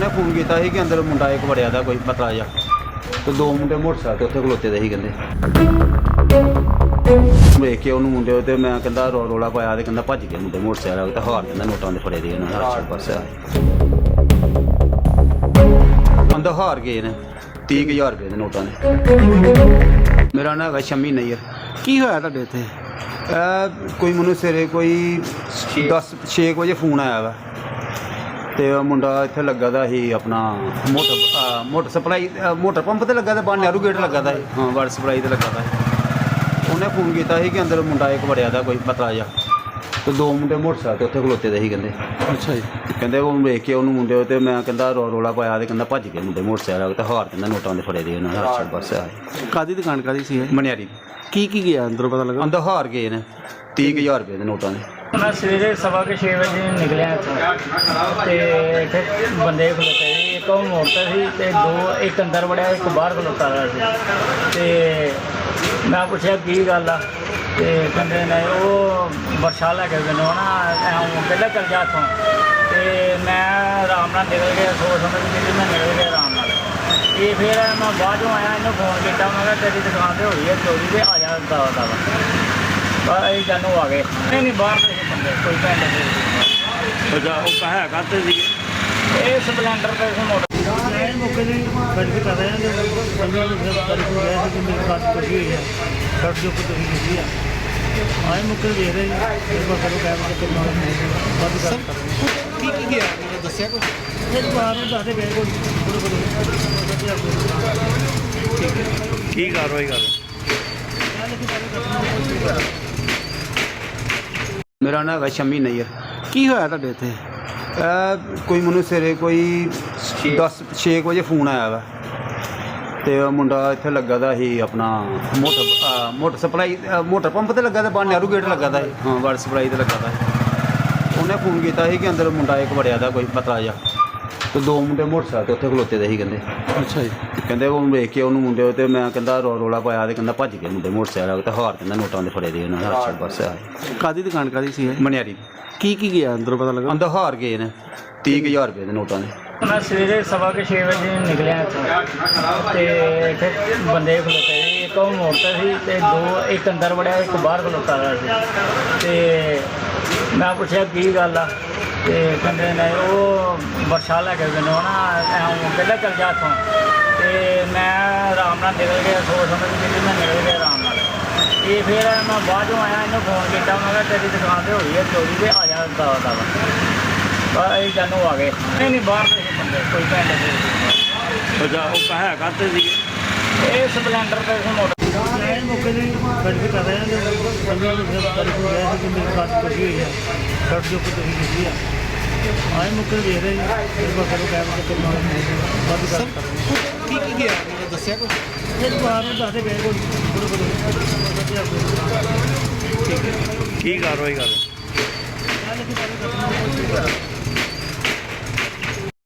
ਉਹਨੇ ਫੋਨ ਕੀਤਾ ਸੀ ਕਿ ਅੰਦਰ ਮੁੰਡਾ ਇੱਕ ਵੜਿਆ ਦਾ ਕੋਈ ਪਤਲਾ ਜਿਹਾ। ਤੇ ਦੋ ਮੁੰਡੇ ਮੋਟਰਸਾਈਕਲ ਤੇ ਉੱਥੇ ਖਲੋਤੇ ਦੇ ਸੀ ਕਹਿੰਦੇ। ਵੇਖ ਕੇ ਉਹਨੂੰ ਮੁੰਡੇ ਤੇ ਮੈਂ ਕਹਿੰਦਾ ਰੋ- ਰੌਲਾ ਪਾਇਆ ਤੇ ਕਹਿੰਦਾ ਭੱਜ ਗਏ ਮੁੰਡੇ ਮੋਟਰਸਾਈਕਲ ਤੇ ਹਾਰ ਕਹਿੰਦਾ ਨੋਟਾਂ ਦੇ ਫੜੇ ਦੇ ਉਹਨਾਂ ਹਰ ਪਾਸੇ ਅੰਦਰ ਹਾਰ ਗਏ ਨੇ 30000 ਰੁਪਏ ਦੇ ਨੋਟਾਂ ਦੇ। ਮੇਰਾ ਨਾਮ ਹੈਗਾ ਸ਼ਮੀ ਨਈਰ ਕੀ ਹੋਇਆ ਤੁਹਾਡੇ ਇੱਥੇ ਕੋਈ ਮੈਨੂੰ ਸਵੇਰੇ ਕੋਈ 10 6 ਵਜੇ ਫੋਨ ਆਇਆ ਵਾ। ਤੇ ਉਹ ਮੁੰਡਾ ਇੱਥੇ ਲੱਗਾ ਦਾ ਸੀ ਆਪਣਾ ਮੋਟਰ ਅਹ ਮੋਟਰ ਸਪਲਾਈ ਅਹ ਮੋਟਰ ਪੰਪ ਤੇ ਲੱਗਾ ਦਾ ਬਾਹਰ ਨਹਿਰੂ ਗੇਟ ਲੱਗਾ ਦਾ ਸੀ। ਹਾਂ ਵਾਟਰ ਸਪਲਾਈ ਤੇ ਲੱਗਾ ਦਾ ਸੀ। ਉਹਨੇ ਫੋਨ ਕੀਤਾ ਸੀ ਕਿ ਅੰਦਰ ਮੁੰਡਾ ਇੱਕ ਵੜਿਆ ਦਾ ਕੋਈ ਪਤਲਾ ਜਿਹਾ। ਤੇ ਦੋ ਮੁੰਡੇ ਮੋਟਰਸਾਈਕਲ ਤੇ ਉੱਥੇ ਖਲੋਤੇ ਦੇ ਸੀ ਕਹਿੰਦੇ। ਅੱਛਾ ਜੀ। ਕਹਿੰਦੇ ਉਹ ਵੇਖ ਕੇ ਉਹਨੂੰ ਮੁੰਡੇ ਤੇ ਮੈਂ ਕਹਿੰਦਾ ਰੋ- ਰੌਲਾ ਪਾਇਆ ਤੇ ਕਹਿੰਦਾ ਭੱਜ ਗਏ ਮੁੰਡੇ ਮੋਟਰਸਾਈਕਲ ਤੇ ਹਾਰ ਕਹਿੰਦਾ ਨੋਟਾਂ ਦੇ ਫੜੇ ਦੇ ਉਹਨਾਂ ਹਰ ਪਾਸੇ ਆਏ ਕਾਦੀ ਦੁਕਾਨ ਕਾਦੀ ਸੀ ਇਹ? ਮਨਿਆਰੀ। ਕੀ ਕੀ ਗਿਆ ਅੰਦਰੋਂ ਪਤਾ ਲੱਗਾ? ਅੰਦਰ ਹਾਰ ਗਏ ਨੇ 30000 ਰੁਪਏ ਦੇ ਨੋਟਾਂ ਦੇ। ਮੈਂ ਸਵੇਰੇ ਸਵਾ ਕੇ 6 ਵਜੇ ਨਿਕਲਿਆ ਇੱਥੋਂ। ਤੇ ਇੱਥੇ ਬੰਦੇ ਖਲੋਤੇ ਸੀ, ਇੱਕ ਉਹ ਮੋਟਰ ਸੀ ਤੇ ਦੋ, ਇੱਕ ਅੰਦਰ ਵੜਿਆ, ਇੱਕ ਬਾਹਰ ਖਲੋਤਾ ਹੋਇਆ ਸੀ। ਤੇ ਮੈਂ ਪੁੱਛਿਆ, ਕੀ ਗੱਲ ਆ? ਤੇ ਕਹਿੰਦੇ ਨੇ, ਉਹ ਵਰਸ਼ਾ ਲੈ ਕੇ ਮੈਨੂੰ ਨਾ ਐਂ ਪਹਿਲਾਂ ਚੱਲ ਜਾ ਇੱਥੋਂ। ਤੇ ਮੈਂ ਆਰਾਮ ਨਾਲ ਨਿਕਲ ਗਿਆ, ਸੋਚ ਸਮਝ ਕੇ ਮੈਂ ਨਿਕਲ ਗਿਆ ਆਰਾਮ ਨਾਲ। ਇਹ ਫਿਰ ਮੈਂ ਬਾਅਦ ਚੋਂ ਆਇਆ, ਇਹਨੂੰ ਫੋਨ ਕੀਤਾ, ਮੈਂ ਕਿਹਾ, ਤੇਰੀ ਦੁਕਾਨ ਤੇ ਹੋਈ ਹੈ, ਚੋਰੀ ਤੇ ਆ ਜਾ ਦਵਾ ਦਵਾ ਇਹ ਜਾਨੂ ਆ ਗਏ। ਨਹੀਂ ਨਹੀਂ ਬਾਹਰ ਦੇ ਸੀ ਬੰਦੇ ਕੋਈ ਪਿੰਡ ਦੇ ਅੱਛਾ ਉਹ ਕਹਾ ਕਰਤੇ ਸੀਗੇ। ਇਹ ਸਪਲੈਂਡਰ ਤੇ ਸੀ ਮੋਟਰ। ਮੈਂ ਮੌਕੇ ਵੈਰੀਫਾਈ ਕਰ ਰਿਹਾ ਨੂੰ ਫਿਰ ਗਿਆ ਸੀ ਕਿ ਮੇਰੇ ਕੁਝ ਹੋਈ ਹੈ। ਕੱਟ ਜੋ ਕੁਝ ਹੋਈ ਨਹੀਂ ਹੈ ਆਏ ਮੌਕੇ ਤੇ ਦੇਖ ਰਹੇ ਜੀ ਇੱਕ ਵਾਰ ਕਰੋ ਮਾਰ ਕਰ ਕੀ ਕੀ ਗਿਆ ਮੈਨੂੰ ਦੱਸਿਆ ਕੁਝ ਇਹ ਬਾਹਰ ਨੂੰ ਦੱਸਦੇ ਪਏ ਕੋਈ। ਥੋੜਾ ਕੀ ਕਾਰਵਾਈ ਕਰ ਮੇਰਾ ਨਾਮ ਹੈਗਾ ਸ਼ਮੀ ਨਈਰ ਕੀ ਹੋਇਆ ਤੁਹਾਡੇ ਇੱਥੇ? ਇਹ ਕੋਈ ਮੈਨੂੰ ਸਵੇਰੇ ਕੋਈ 10 6 ਵਜੇ ਫੋਨ ਆਇਆ ਵਾ। ਤੇ ਉਹ ਮੁੰਡਾ ਇੱਥੇ ਲੱਗਾ ਦਾ ਸੀ ਆਪਣਾ ਮੋਟਰ ਅਹ ਮੋਟਰ ਸਪਲਾਈ ਅਹ ਮੋਟਰ ਪੰਪ ਤੇ ਲੱਗਾ ਦਾ ਬਾਹਰ ਨਹਿਰੂ ਗੇਟ ਲੱਗਾ ਦਾ ਸੀ। ਹਾਂ ਵਾਟਰ ਸਪਲਾਈ ਤੇ ਲੱਗਾ ਦਾ ਸੀ। ਉਹਨੇ ਫੋਨ ਕੀਤਾ ਸੀ ਕਿ ਅੰਦਰ ਮੁੰਡਾ ਇੱਕ ਵੜਿਆ ਦਾ ਕੋਈ ਪਤਲਾ ਜਿਹਾ। ਤੇ ਦੋ ਮੁੰਡੇ ਮੋਟਰਸਾਈਕਲ ਤੇ ਉੱਥੇ ਖਲੋਤੇ ਦੇ ਸੀ ਕਹਿੰਦੇ। ਅੱਛਾ ਜੀ। ਕਹਿੰਦੇ ਉਹ ਵੇਖ ਕੇ ਉਹਨੂੰ ਮੁੰਡੇ ਤੇ ਮੈਂ ਕਹਿੰਦਾ ਰੋ- ਰੌਲਾ ਪਾਇਆ ਤੇ ਕਹਿੰਦਾ ਭੱਜ ਗਏ ਮੁੰਡੇ ਮੋਟਰਸਾਈਕਲ ਤੇ ਹਾਰ ਕਹਿੰਦਾ ਨੋਟਾਂ ਦੇ ਫੜੇ ਦੇ ਉਹਨਾਂ ਹਰ ਪਾਸੇ ਆਏ ਕਾਦੀ ਦੁਕਾਨ ਕਾਦੀ ਸੀ ਇਹ? ਮਨਿਆਰੀ। ਕੀ ਕੀ ਗਿਆ ਅੰਦਰੋਂ ਪਤਾ ਲੱਗਾ? ਅੰਦਰ ਹਾਰ ਗਏ ਨੇ 30000 ਰੁਪਏ ਦੇ ਨੋਟਾਂ ਦੇ। ਮੈਂ ਸਵੇਰੇ ਸਵਾ ਕੇ 6 ਵਜੇ ਨਿਕਲਿਆ ਇੱਥੋਂ ਤੇ ਇੱਥੇ ਬੰਦੇ ਖਲੋਤੇ ਸੀ ਇੱਕ ਉਹ ਤੇ ਸੀ ਤੇ ਦੋ ਇੱਕ ਅੰਦਰ ਵੜਿਆ ਇੱਕ ਬਾਹਰ ਖਲੋਤਾ ਹੋਇਆ ਸੀ। ਤੇ ਮੈਂ ਪੁੱਛਿਆ ਕੀ ਗੱਲ ਆ? ਤੇ ਕਹਿੰਦੇ ਨੇ ਉਹ ਵਰਸ਼ਾ ਲੈ ਕੇ ਮੈਨੂੰ ਨਾ ਐਂ ਪਹਿਲਾਂ ਚੱਲ ਜਾ ਇੱਥੋਂ। ਤੇ ਮੈਂ ਆਰਾਮ ਨਾਲ ਨਿਕਲ ਗਿਆ ਸੋਚ ਸਮਝ ਕੇ ਮੈਂ ਨਿਕਲ ਗਿਆ ਆਰਾਮ ਨਾਲ। ਇਹ ਫਿਰ ਮੈਂ ਬਾਅਦ ਆਇਆ ਇਹਨੂੰ ਫੋਨ ਕੀਤਾ ਮੈਂ ਕਿਹਾ ਤੇਰੀ ਦੁਕਾਨ ਤੇ ਹੋਈ ਹੈ ਚੋਰੀ ਤੇ ਆ ਜਾ ਦਵਾ ਦਵਾ। ਬਸ ਇਹ ਜਾਨੂ ਆ ਗਏ। ਨਹੀਂ ਨਹੀਂ ਬਾਹਰ ਦੇ ਬੰਦੇ ਕੋਈ ਪਿੰਡ ਦੇ ਅੱਛਾ ਉਹ ਕਹਾ ਕਰਤੇ ਸੀਗੇ? ਇਹ ਸਪਲੈਂਡਰ ਤੇ ਮੋਟਰ ਮੈਂ ਮੌਕੇ ਤੇ ਵੈਰੀਫਾਈ ਕਰ ਰਿਹਾ ਹਾਂ ਬੰਦੇ ਨੂੰ ਫਿਰ ਤਾਰੀਖ ਹੋ ਗਿਆ ਸੀ ਕਿ ਮੇਰੇ ਪਾਸ ਕੁਝ ਹੋਈ ਹੈ ਕੱਟ ਜੋ ਕੁਝ ਹੋਈ ਨਹੀਂ ਹੈ ਆਏ ਮੌਕੇ ਦੇਖ ਰਹੇ ਜੀ ਇੱਕ ਵਾਰ ਕਰੋ ਕੈਮਰਾ ਤੇ ਮਾਰ ਵੱਧ ਕਰ ਕੀ ਕੀ ਗਿਆ? ਦੱਸਿਆ ਕੁਝ ਇਹ ਬਾਹਰ ਨੂੰ ਦੱਸਦੇ ਪਏ ਕੋਈ ਥੋੜਾ ਕੀ ਕਾਰਵਾਈ ਕਰ